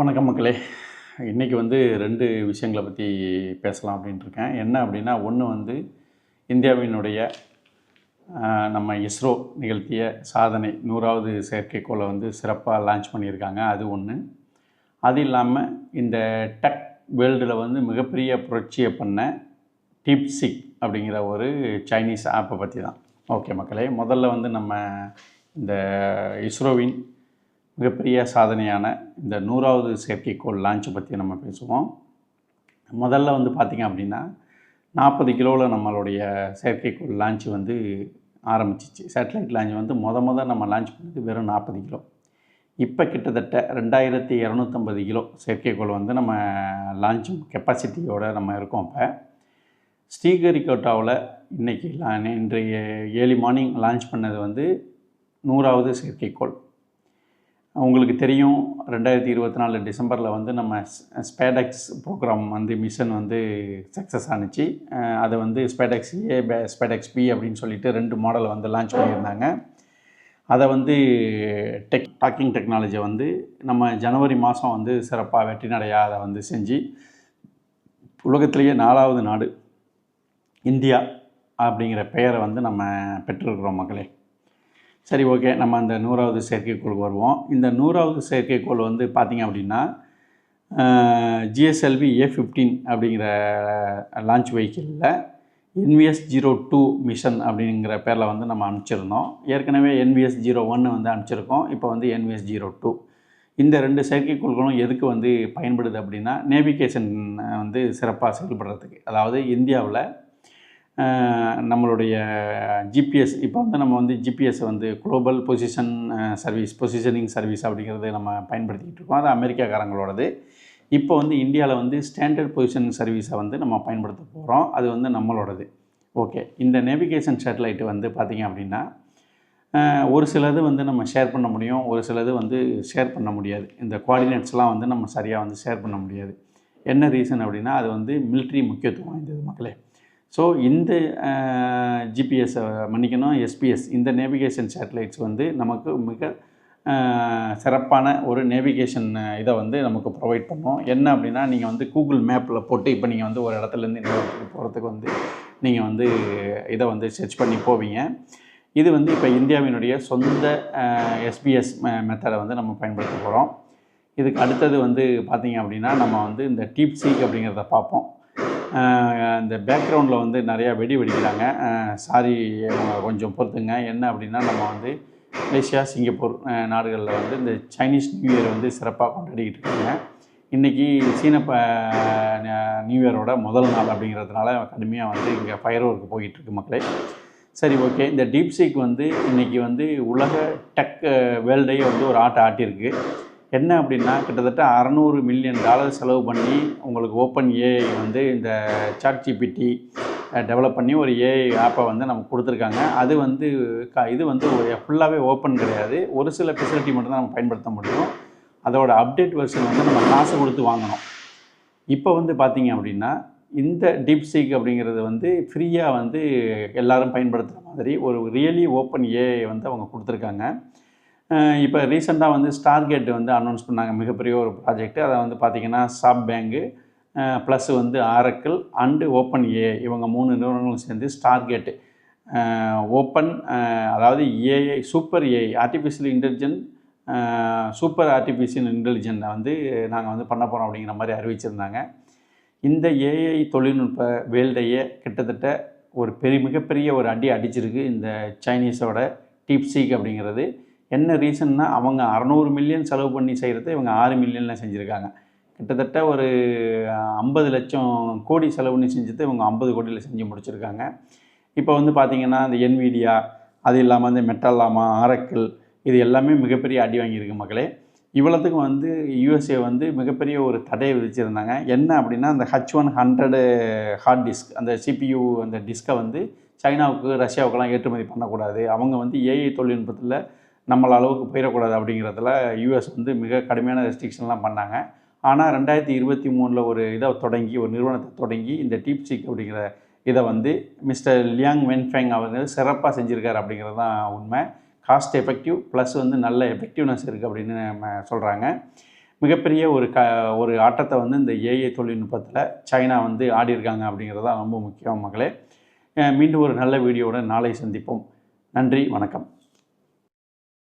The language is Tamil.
வணக்கம் மக்களே. இன்றைக்கி வந்து ரெண்டு விஷயங்களை பற்றி பேசலாம் அப்படின்ட்டு இருக்கேன். என்ன அப்படின்னா ஒன்று வந்து இந்தியாவினுடைய நம்ம இஸ்ரோ நிகழ்த்திய சாதனை நூறாவது செயற்கைக்கோளை வந்து சிறப்பாக லான்ச் பண்ணியிருக்காங்க. அது ஒன்று அது இல்லாமல் இந்த டெக் வேர்ல்டில் வந்து மிகப்பெரிய புரட்சியை பண்ண டிப்சிக் அப்படிங்கிற ஒரு சைனீஸ் ஆப்பை பற்றி தான் ஓகே மக்களே முதல்ல வந்து நம்ம இந்த இஸ்ரோவின் மிகப்பெரிய சாதனையான இந்த நூறாவது செயற்கைக்கோள் லான்ச்சை பற்றி நம்ம பேசுவோம். முதல்ல வந்து பார்த்திங்க அப்படின்னா நாற்பது கிலோவில் நம்மளுடைய செயற்கைக்கோள் லான்ச் வந்து ஆரம்பிச்சிச்சு. சேட்டலைட் லான்ச் வந்து முத முத நம்ம லான்ச் பண்ணது வெறும் நாற்பது கிலோ. இப்போ கிட்டத்தட்ட ரெண்டாயிரத்தி இரநூத்தம்பது கிலோ செயற்கைக்கோள் வந்து நம்ம லான்ச் கெப்பாசிட்டியோடு நம்ம இருக்கோம் இப்போ. ஸ்ரீஹரிகோட்டாவில் இன்றைக்கி இன்றைய ஏர்லி மார்னிங் லான்ச் பண்ணது வந்து நூறாவது செயற்கைக்கோள். உங்களுக்கு தெரியும் ரெண்டாயிரத்தி இருபத்தி நாலு டிசம்பரில் வந்து நம்ம ஸ்பேடெக்ஸ் ப்ரோக்ராம் வந்து மிஷன் வந்து சக்ஸஸ் ஆணுச்சு அதை வந்து ஸ்பேடெக்ஸ் ஏ ஸ்பேடெக்ஸ் பி அப்படின்னு சொல்லிட்டு ரெண்டு மாடலை வந்து லான்ச் பண்ணியிருந்தாங்க. அதை வந்து டெக் டாக்கிங் டெக்னாலஜியை வந்து நம்ம ஜனவரி மாதம் வந்து சிறப்பாக வெற்றிநடையாக அதை வந்து செஞ்சு உலகத்திலேயே நாலாவது நாடு இந்தியா அப்படிங்கிற பெயரை வந்து நம்ம பெற்றிருக்கிறோம் மக்களே. சரி ஓகே. நம்ம அந்த நூறாவது செயற்கைக்கோள் வருவோம். இந்த நூறாவது செயற்கைக்கோள் வந்து பார்த்திங்க அப்படின்னா ஜிஎஸ்எல்வி ஏ ஃபிஃப்டீன் அப்படிங்கிற லான்ச் வெஹிக்கிளில் என்விஎஸ் ஜீரோ டூ மிஷன் அப்படிங்கிற பேரில் வந்து நம்ம அனுப்பிச்சிருந்தோம். ஏற்கனவே என்விஎஸ் ஜீரோ ஒன்று வந்து அனுப்பிச்சிருக்கோம். இப்போ வந்து என்விஎஸ் ஜீரோ டூ இந்த ரெண்டு செயற்கைக்கோள்களும் எதுக்கு வந்து பயன்படுது அப்படின்னா நேவிகேஷன் வந்து சிறப்பாக செயல்படுறதுக்கு. அதாவது இந்தியாவில் நம்மளுடைய ஜிபிஎஸ் இப்போ வந்து நம்ம வந்து ஜிபிஎஸ் வந்து global position service positioning service அப்படிங்கிறது நம்ம பயன்படுத்திக்கிட்டு இருக்கோம். அது அமெரிக்காக்காரங்களோடது. இப்போ வந்து இந்தியாவில் வந்து ஸ்டாண்டர்ட் பொசிஷனிங் சர்வீஸை வந்து நம்ம பயன்படுத்த போகிறோம் அது வந்து நம்மளோடது. ஓகே இந்த நேவிகேஷன் சேட்டலைட்டு வந்து பார்த்திங்க அப்படின்னா ஒரு சிலது வந்து நம்ம ஷேர் பண்ண முடியும். ஒரு சிலது வந்து ஷேர் பண்ண முடியாது. இந்த கோஆர்டினேட்ஸ்லாம் வந்து நம்ம சரியாக வந்து ஷேர் பண்ண முடியாது. என்ன ரீசன் அப்படின்னா அது வந்து மிலிட்ரி முக்கியத்துவம் வாய்ந்தது மக்களே. ஸோ இந்த ஜிபிஎஸ்ஸை மன்னிக்கணும் எஸ்பிஎஸ் இந்த நேவிகேஷன் சேட்டலைட்ஸ் வந்து நமக்கு மிக சிறப்பான ஒரு நேவிகேஷன் இதை வந்து நமக்கு ப்ரொவைட் பண்ணோம். என்ன அப்படின்னா நீங்கள் வந்து கூகுள் மேப்பில் போட்டு இப்போ நீங்கள் வந்து ஒரு இடத்துலேருந்து இன்னொரு இடத்துக்கு போகிறதுக்கு வந்து நீங்கள் வந்து இதை வந்து சர்ச் பண்ணி போவீங்க. இது வந்து இப்போ இந்தியாவினுடைய சொந்த எஸ்பிஎஸ் மெத்தடை வந்து நம்ம பயன்படுத்த போகிறோம் இதுக்கு அடுத்தது வந்து பார்த்திங்க அப்படின்னா நம்ம வந்து இந்த டீப் சீக் அப்படிங்கிறத பார்ப்போம். இந்த பேக்ரவுண்டில் வந்து நிறையா வெடி வெடிக்கிறாங்க. சாரி கொஞ்சம் பொறுத்துங்க. என்ன அப்படின்னா நம்ம வந்து மலேசியா சிங்கப்பூர் நாடுகளில் வந்து இந்த சைனீஸ் நியூ இயர் வந்து சிறப்பாக கொண்டாடிக்கிட்டு இருக்காங்க. இன்றைக்கி சீன ப நியூ இயரோட முதல் நாள் அப்படிங்கிறதுனால கடுமையாக வந்து இங்கே ஃபயர் ஒர்க் போயிட்டுருக்கு மக்களே. சரி ஓகே இந்த டீப்சீக் வந்து இன்றைக்கி வந்து உலக டெக் வேர்ல்டையே வந்து ஒரு ஆட்டை ஆட்டியிருக்கு. என்ன அப்படின்னா கிட்டத்தட்ட அறநூறு மில்லியன் டாலர் செலவு பண்ணி உங்களுக்கு ஓப்பன் ஏஐ வந்து இந்த சாட் ஜிபிடி டெவலப் பண்ணி ஒரு ஏஐ ஆப்பை வந்து நமக்கு கொடுத்துருக்காங்க. அது வந்து க இது வந்து ஃபுல்லாகவே ஓப்பன் கிடையாது. ஒரு சில ஃபெசிலிட்டி மட்டும்தான் நம்ம பயன்படுத்த முடியும். அதோட அப்டேட் வெர்ஷன் வந்து நம்ம காசு கொடுத்து வாங்கணும். இப்போ வந்து பார்த்தீங்க அப்படின்னா இந்த டீப்சீக் அப்படிங்கிறது வந்து ஃப்ரீயாக வந்து எல்லாரும் பயன்படுத்துகிற மாதிரி ஒரு ரியலி ஓப்பன் ஏஐ வந்து அவங்க கொடுத்துருக்காங்க. இப்போ ரீசெண்டாக வந்து ஸ்டார்கேட் வந்து அனௌன்ஸ் பண்ணாங்க. மிகப்பெரிய ஒரு ப்ராஜெக்ட் அதை வந்து பார்த்திங்கன்னா சாப் பேங்கு ப்ளஸ் வந்து ஆரக்கிள் அண்டு ஓப்பன் ஏ இவங்க மூணு நிறுவனங்களும் சேர்ந்து ஸ்டார்கேட்டு ஓப்பன் அதாவது AI super AI artificial intelligent super artificial இன்டெலிஜென்ட்டை வந்து நாங்கள் வந்து பண்ண போகிறோம் அப்படிங்கிற மாதிரி அறிவிச்சிருந்தாங்க. இந்த ஏஐ தொழில்நுட்ப வேல்டையே கிட்டத்தட்ட ஒரு பெரிய மிகப்பெரிய ஒரு அடி அடிச்சிருக்கு இந்த சைனீஸோட டீப்சீக் அப்படிங்கிறது. என்ன ரீசன்னா அவங்க அறநூறு மில்லியன் செலவு பண்ணி செய்கிறத இவங்க ஆறு மில்லியனில் செஞ்சுருக்காங்க. கிட்டத்தட்ட ஒரு ஐம்பது லட்சம் கோடி செலவு பண்ணி செஞ்சது இவங்க ஐம்பது கோடியில் செஞ்சு முடிச்சிருக்காங்க. இப்போ வந்து பார்த்திங்கன்னா இந்த என்விடியா அது இல்லாமல் இந்த மெட்டாலாமா ஆரக்கிள் இது எல்லாமே மிகப்பெரிய அடி வாங்கியிருக்கு மக்களே. இவ்வளோத்துக்கும் வந்து யூஎஸ்ஏ வந்து மிகப்பெரிய ஒரு தடையை விதிச்சிருந்தாங்க. என்ன அப்படின்னா அந்த H one hundred hard disk அந்த சிபியூ அந்த டிஸ்கை வந்து சைனாவுக்கு ரஷ்யாவுக்கெல்லாம் ஏற்றுமதி பண்ணக்கூடாது. அவங்க வந்து ஏஐ தொழில்நுட்பத்தில் நம்மள அளவுக்கு போயிடக்கூடாது அப்படிங்கிறதுல யூஎஸ் வந்து மிக கடுமையான ரெஸ்ட்ரிக்ஷன்லாம் பண்ணாங்க. ஆனால் ரெண்டாயிரத்தி இருபத்தி மூணில் ஒரு இதை தொடங்கி ஒரு நிறுவனத்தை தொடங்கி இந்த டீப்சிக் அப்படிங்கிற இதை வந்து மிஸ்டர் லியாங் வென்ஃபேங் அவங்க சிறப்பாக செஞ்சுருக்காரு அப்படிங்கிறது தான் உண்மை. காஸ்ட் எஃபெக்டிவ் ப்ளஸ் வந்து நல்ல எஃபெக்டிவ்னஸ் இருக்குது அப்படின்னு நம்ம சொல்கிறாங்க மிகப்பெரிய ஒரு க ஒரு ஆட்டத்தை வந்து இந்த ஏஐ தொழில்நுட்பத்தில் சைனா வந்து ஆடியிருக்காங்க அப்படிங்கிறது தான் ரொம்ப முக்கியம் மகளே மீண்டும் ஒரு நல்ல வீடியோவோட நாளை சந்திப்போம். நன்றி வணக்கம்.